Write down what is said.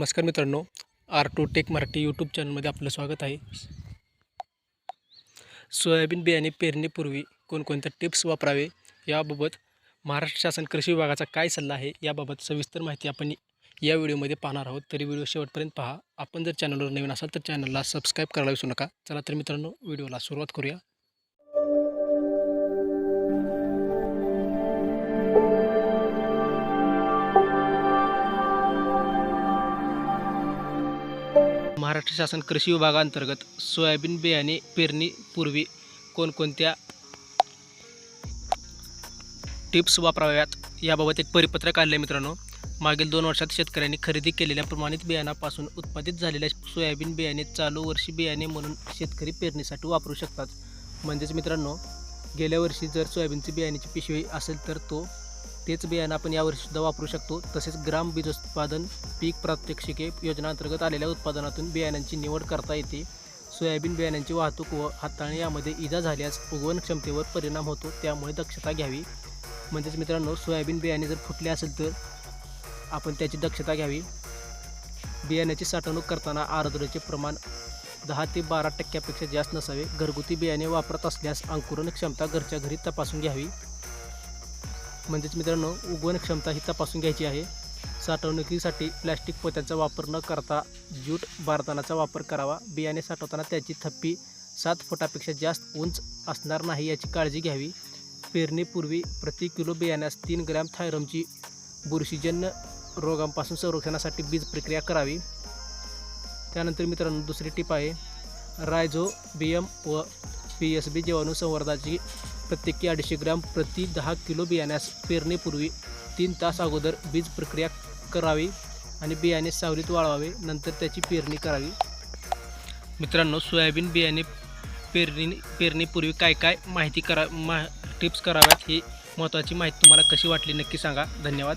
नमस्कार मित्रांनो R two tech Marathi YouTube चॅनलमध्ये आपलं स्वागत आहे. सोयाबीन बियाणे पेरणीपूर्वी कोणकोणत्या टिप्स वापरावे याबाबत महाराष्ट्र शासन कृषी विभागाचा काय सल्ला आहे याबाबत सविस्तर माहिती आपण या व्हिडिओमध्ये पाहणार आहोत. तरी व्हिडिओ शेवटपर्यंत पहा. आपण जर चॅनलवर नवीन असाल तर चॅनलला सबस्क्राईब करायला विसरू नका. चला तर मित्रांनो व्हिडिओला सुरुवात करूया. महाराष्ट्र शासन कृषी विभागांतर्गत सोयाबीन बियाणे पेरणीपूर्वी कोणकोणत्या टिप्स वापराव्यात? याबाबत एक परिपत्रक आले आहे मित्रांनो. मागील दोन वर्षात शेतकऱ्यांनी खरेदी केलेल्या प्रमाणित बियाणापासून उत्पादित झालेल्या सोयाबीन बियाणे चालू वर्षी बियाणे म्हणून शेतकरी पेरणीसाठी वापरू शकतात. म्हणजेच मित्रांनो गेल्या वर्षी जर सोयाबीनची बियाण्याची पिशवी असेल तर तो तेच बियाणं आपण यावर्षीसुद्धा वापरू शकतो. तसेच ग्राम बीज उत्पादन पीक प्रात्यक्षिके योजनांतर्गत आलेल्या उत्पादनातून बियाण्यांची निवड करता येते. सोयाबीन बियाण्यांची वाहतूक व हाताळणी यामध्ये इजा झाल्यास उगवण क्षमतेवर परिणाम होतो त्यामुळे दक्षता घ्यावी. म्हणजेच मित्रांनो सोयाबीन बियाणे जर फुटले असेल तर आपण त्याची दक्षता घ्यावी. बियाण्याची साठवणूक करताना आर्द्रतेचे प्रमाण दहा ते बारा टक्क्यापेक्षा जास्त नसावे. घरगुती बियाणे वापरत असल्यास अंकुरण क्षमता घरच्या घरी तपासून घ्यावी. म्हणजेच मित्रांनो उगवण क्षमता ही तपासून घ्यायची आहे. साठवणुकीसाठी प्लॅस्टिक पोत्यांचा वापर न करता ज्यूट बारदानाचा वापर करावा. बियाणे साठवताना त्याची थप्पी सात फुटापेक्षा जास्त उंच असणार नाही याची काळजी घ्यावी. पेरणीपूर्वी प्रति किलो बियाण्यास तीन ग्रॅम थायरमची बुरशीजन्य रोगांपासून संरक्षणासाठी बीज प्रक्रिया करावी. त्यानंतर मित्रांनो दुसरी टीप आहे. रायझो बियम व पी एस बी जीवाणू संवर्धाची प्रत्येकी अडीचशे ग्रॅम प्रति दहा किलो बियाण्यास पेरणीपूर्वी तीन तास अगोदर बीज प्रक्रिया करावी आणि बियाणे सावलीत वाळवावे नंतर त्याची पेरणी करावी. मित्रांनो सोयाबीन बियाणे पेरणी पेरणीपूर्वी काय काय माहिती करा मा टिप्स कराव्यात ही महत्त्वाची माहिती तुम्हाला कशी वाटली नक्की सांगा. धन्यवाद.